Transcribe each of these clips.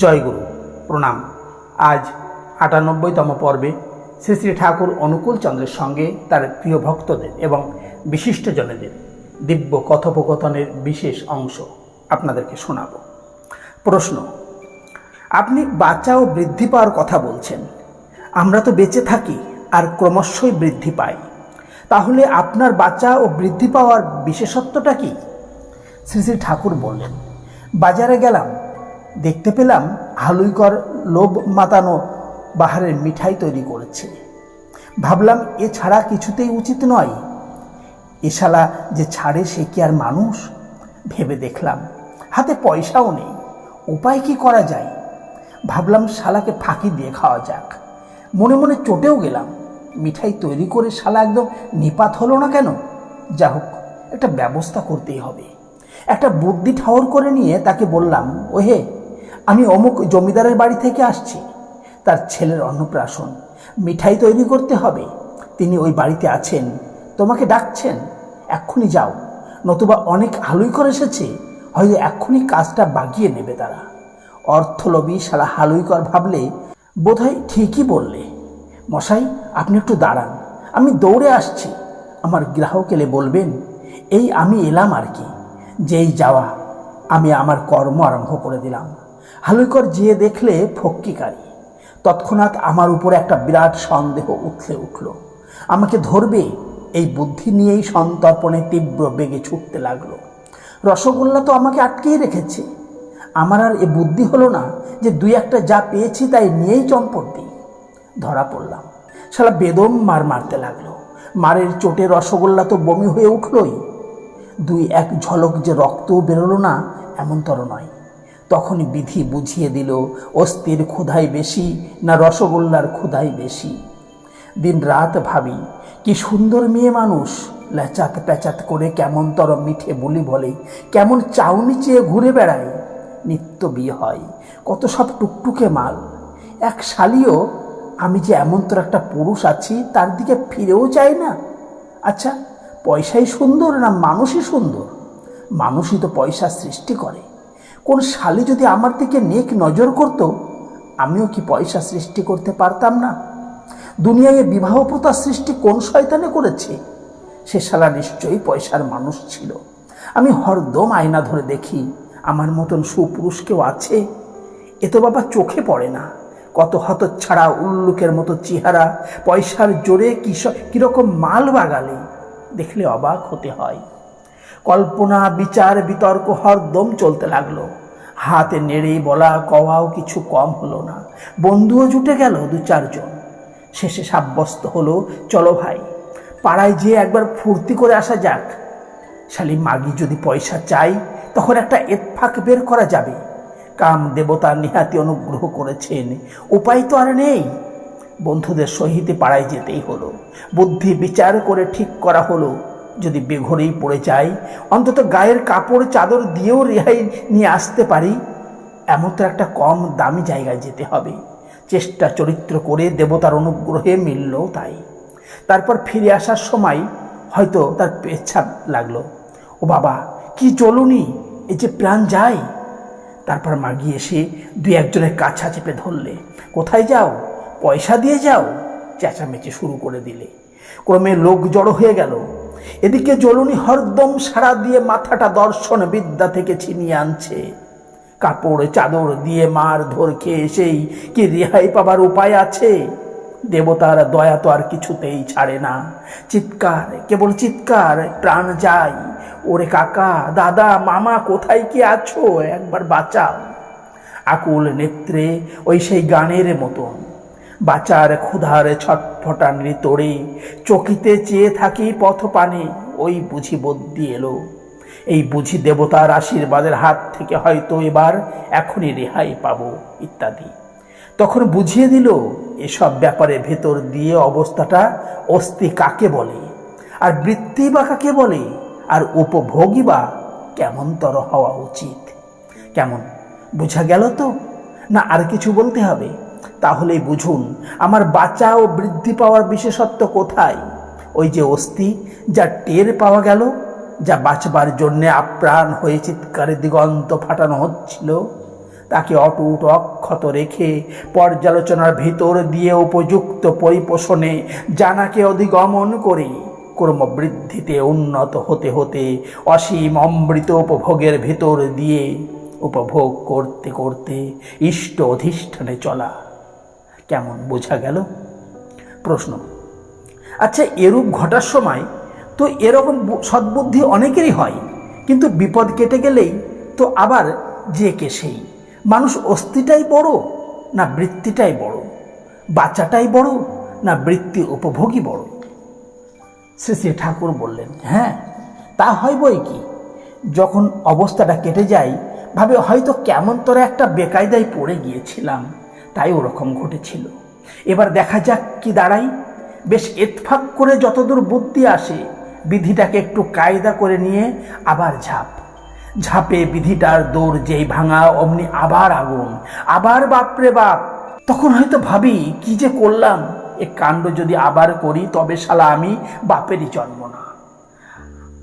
জয়গুরু। প্রণাম। আজ আটানব্বইতম পর্বে শ্রী শ্রী ঠাকুর অনুকূল চন্দ্রের সঙ্গে তার প্রিয় ভক্তদের এবং বিশিষ্টজনেদের দিব্য কথোপকথনের বিশেষ অংশ আপনাদেরকে শোনাব। প্রশ্ন, আপনি বাচ্চা ও বৃদ্ধি পাওয়ার কথা বলছেন। আমরা তো বেঁচে থাকি আর ক্রমশই বৃদ্ধি পাই। তাহলে আপনার বাচ্চা ও বৃদ্ধি পাওয়ার বিশেষত্বটা কি? শ্রী শ্রী ঠাকুর বললেন, বাজারে গেলাম দেখতে পেলাম হালুইকর লোভ মাতানো বাহারের মিঠাই তৈরি করেছে। ভাবলাম, এ ছাড়া কিছুতেই উচিত নয়। এ শালা যে ছাড়ে সে কি আর মানুষ? ভেবে দেখলাম, হাতে পয়সাও নেই, উপায় কি করা যায়? ভাবলাম, শালাকে ফাঁকি দিয়ে খাওয়া যাক। মনে মনে চটেও গেলাম, মিঠাই তৈরি করে শালা একদম নিপাত হলো না কেন? যা হোক, একটা ব্যবস্থা করতেই হবে। একটা বুদ্ধি ঠাওর করে নিয়ে তাকে বললাম, ওহে আমি অমুক জমিদারের বাড়ি থেকে আসছি। তার ছেলের অন্নপ্রাশন। মিঠাই তৈরি করতে হবে। তিনি ওই বাড়িতে আছেন। তোমাকে ডাকছেন। এক্ষুনি যাও। নতুবা অনেক হালুই করে এসেছে। হয়তো এক্ষুনি কাজটা বাগিয়ে নেবে তারা। অর্থলোভী শালা হালুইকর ভাবলে বোধহয় ঠিকই বললে, মশাই, আপনি একটু দাঁড়ান। আমি দৌড়ে আসছি। আমার গ্রাহক এলে বলবেন, এই আমি এলাম আর কি। যেই যাওয়া, আমি আমার কর্ম আরম্ভ করে দিলাম। হালুইকর যেয়ে দেখলে ফক্কিকারী। তৎক্ষণাৎ আমার উপরে একটা বিরাট সন্দেহ উঠলে উঠল। আমাকে ধরবে, এই বুদ্ধি নিয়েই সন্তর্পণে তীব্র বেগে ছুটতে লাগল। রসগোল্লা তো আমাকে আটকেই রেখেছে। আমার আর এ বুদ্ধি হলো না যে দুই একটা যা পেয়েছি তাই নিয়েই চম্পট দিই। ধরা পড়লাম। শালা বেদম মার মারতে লাগল। মারের চোটে রসগোল্লা তো বমি হয়ে উঠলই। দুই এক ঝলক যে রক্তও বেরোলো না এমনতর নয়। তখনই বিধি বুঝিয়ে দিল, অস্থির ক্ষুধাই বেশি না রসগোল্লার ক্ষুধাই বেশি। দিন রাত ভাবি, কি সুন্দর মেয়ে মানুষ। ল্যাচাত প্যাচাত করে কেমন তর মিঠে বলি বলে, কেমন চাউনি চেয়ে ঘুরে বেড়ায়। নিত্য বিয়ে হয়, কত সব টুকটুকে মাল। এক শালিও, আমি যে এমন তোর একটা পুরুষ আছি, তার দিকে ফিরেও চাই না। আচ্ছা পয়সাই সুন্দর না মানুষই সুন্দর? মানুষই তো পয়সা সৃষ্টি করে। কোন শালি যদি আমার দিকে নেক নজর করত, আমিও কি পয়সা সৃষ্টি করতে পারতাম না? দুনিয়ায় বিবাহ প্রথা সৃষ্টি কোন শয়তানে করেছে? সে শালা নিশ্চয়ই পয়সার মানুষ ছিল। আমি হরদম আয়না ধরে দেখি, আমার মতন সুপুরুষ কেউ আছে। এ তো বাবা চোখে পড়ে না। কত হতচ্ছাড়া উল্লুকের মতো চেহারা, পয়সার জোরে কিস- কীরকম মাল বাগালে। দেখলে অবাক হতে হয়। কল্পনা, বিচার, বিতর্ক হরদম চলতে লাগল। হাতে নেড়ে বলা কওয়াও কিছু কম হলো না। বন্ধুও জুটে গেল দু চারজন। শেষে সাব্যস্ত হলো, চলো ভাই, পাড়ায় যেয়ে একবার ফুর্তি করে আসা যাক। শালি মাগি যদি পয়সা চাই, তখন একটা এতফাক বের করা যাবে। কাম দেবতা নিহাতি অনুগ্রহ করেছেন, উপায় তো আর নেই। বন্ধুদের সহিতে পাড়ায় যেতেই হলো। বুদ্ধি বিচার করে ঠিক করা হলো। যদি বেঘরেই পড়ে যাই, অন্তত গায়ের কাপড়, চাদর দিয়েও রেহাই নিয়ে আসতে পারি। এমন তো একটা কম দামি জায়গায় যেতে হবে। চেষ্টা চরিত্র করে দেবতার অনুগ্রহে মিলল তাই। তারপর ফিরে আসার সময় হয়তো তার পেচ্ছাপ লাগল। ও বাবা, কি চলুনি? এই যে প্রাণ যায়। তারপর মাগি এসে দুই একজনের কাছা চেপে ধরলে। কোথায় যাও? পয়সা দিয়ে যাও? চেঁচামেচি শুরু করে দিলে। ক্রমে লোক জড়ো হয়ে গেল। এদিকে জলুনি হরদম সারা দিয়ে মাথাটা দর্শন বিদ্যা থেকে ছিনিয়ে আনছে। কাপড় চাদর দিয়ে মার ধর খেয়ে এসেই কি রেহাই পাবার উপায় আছে? দেবতার দয়া তো আর কিছুতেই ছাড়ে না। চিৎকার, কেবল চিৎকার, প্রাণ যায় ওরে কাকা, দাদা, মামা, কোথায় কি আছো? একবার বাঁচাও। আকুল নেত্রে ওই সেই গানের মতন। বাচার ক্ষুধার ছটফটানি তোড়ে চকিতে চেয়ে থাকি পথ পানে ওই বুঝি বদ্যি এলো। এই বুঝি দেবতার আশীর্বাদের হাত থেকে হয়তো এবার এখনই রেহাই পাবো, ইত্যাদি। তখন বুঝিয়ে দিল, এসব ব্যাপারে ভেতর দিয়ে অবস্থাটা অস্থি কাকে বলে? আর বৃত্তি বা কাকে বলে? আর উপভোগী বা কেমনতর হওয়া উচিত? কেমন? বোঝা গেল তো? না, আর কিছু বলতে হবে? তাহলেই বুঝুন, আমার বাঁচা ও বৃদ্ধি পাওয়ার বিশেষত্ব কোথায়? ওই যে অস্থি, যা টের পাওয়া গেল, যা বাঁচবার জন্যে আপ্রাণ হয়ে চিৎকারে দিগন্ত ফাটানো হচ্ছিল। তাকে অটুট অক্ষত রেখে পর্যালোচনার ভিতর দিয়ে উপযুক্ত পরিপোষণে জানাকে অধিগমন করে কর্মবৃদ্ধিতে উন্নত হতে হতে অসীম অমৃত উপভোগের ভেতর দিয়ে উপভোগ করতে করতে ইষ্ট অধিষ্ঠানে চলা। কেমন বোঝা গেল? প্রশ্ন। আচ্ছা এরূপ ঘটার সময় তো এরকম সদ্বুদ্ধি অনেকেরই হয়, কিন্তু বিপদ কেটে গেলেই তো আবার যে কে সেই। মানুষ অস্থিটাই বড় না বৃত্তিটাই বড়? বাচ্চাটাই বড় না বৃত্তি উপভোগী বড়? শ্রী শ্রী ঠাকুর বললেন হ্যাঁ তা হয় বই কি? যখন অবস্থাটা কেটে যায়, ভাবে হয়তো কেমন তোরা একটা বেকায়দায় পড়ে গিয়েছিলাম। তাই ওরকম ঘটেছিল। এবার দেখা যাক কি দাঁড়াই বেশ এতফাক করে যতদূর বুদ্ধি আসে, বিধিটাকে একটু কায়দা করে নিয়ে আবার ঝাঁপ। ঝাঁপে বিধিটার দৌড় যেই ভাঙা, অমনি আবার আগুন, আবার বাপরে বাপ। তখন হয়তো ভাবি, কি যে করলাম? এ কাণ্ড যদি আবার করি, তবে শালা আমি বাপেরই জন্ম না।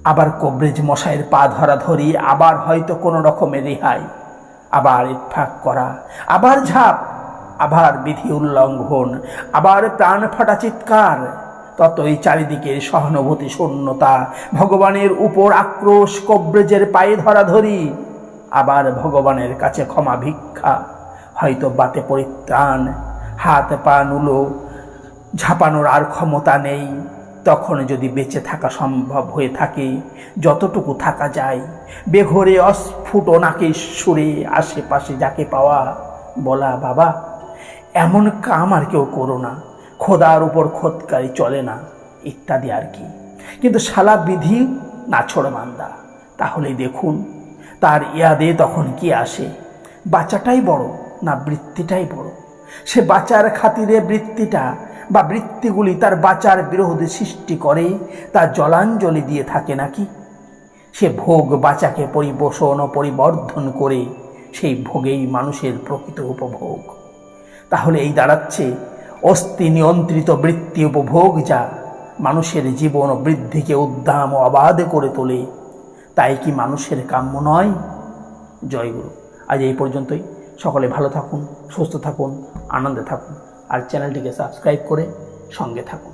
আবার কবরেজ মশাইয়ের পা ধরা ধরি, আবার হয়তো কোনো রকমে রেহাই। আবার ইতফাক করা, আবার ঝাঁপ। আবার বিধি উল্লঙ্ঘন, আবার প্রাণ ফাটা চিৎকার। ততই চারিদিকে সহানুভূতি শূন্যতা, ভগবানের উপর আক্রোশ কবরেজের পায়ে ধরা ধরি আবার ভগবানের কাছে ক্ষমা ভিক্ষা, হয়তো বাতে পরিত্রাণ, হাত পা নুলো, ঝাঁপানোর আর ক্ষমতা নেই। তখন যদি বেঁচে থাকা সম্ভব হয়ে থাকে, যতটুকু থাকা যায়, বেঘরে অস্ফুট নাকে সুরে আশেপাশে যাকে পাওয়া বলা বাবা। এমন কাম আর কেউ করো না। খোদার উপর খোদকারি চলে না, ইত্যাদি আর কি। কিন্তু শালা বিধি নাছড় মান্দা। তাহলে দেখুন, তার ইয়াদে তখন কি আসে? বাচ্চাটাই বড় না বৃত্তিটাই বড়? সে বাঁচার খাতিরে বৃত্তিটা বা বৃত্তিগুলি তার বাঁচার বিরোধী সৃষ্টি করে, তা জলাঞ্জলি দিয়ে থাকে নাকি? সে ভোগ বাঁচাকে পরিপোষণ ও পরিবর্ধন করে, সেই ভোগেই মানুষের প্রকৃত উপভোগ। তাহলে এই দাঁড়াচ্ছে অস্থি নিয়ন্ত্রিত বৃত্তি উপভোগ যা মানুষের জীবন ও বৃদ্ধিকে উদ্দাম ও অবাধ করে তোলে। তাই কি মানুষের কাম্য নয়? জয়গুরু আজ এই পর্যন্তই। সকলে ভালো থাকুন, সুস্থ থাকুন, আনন্দে থাকুন। আর চ্যানেলটিকে সাবস্ক্রাইব করে সঙ্গে থাকুন।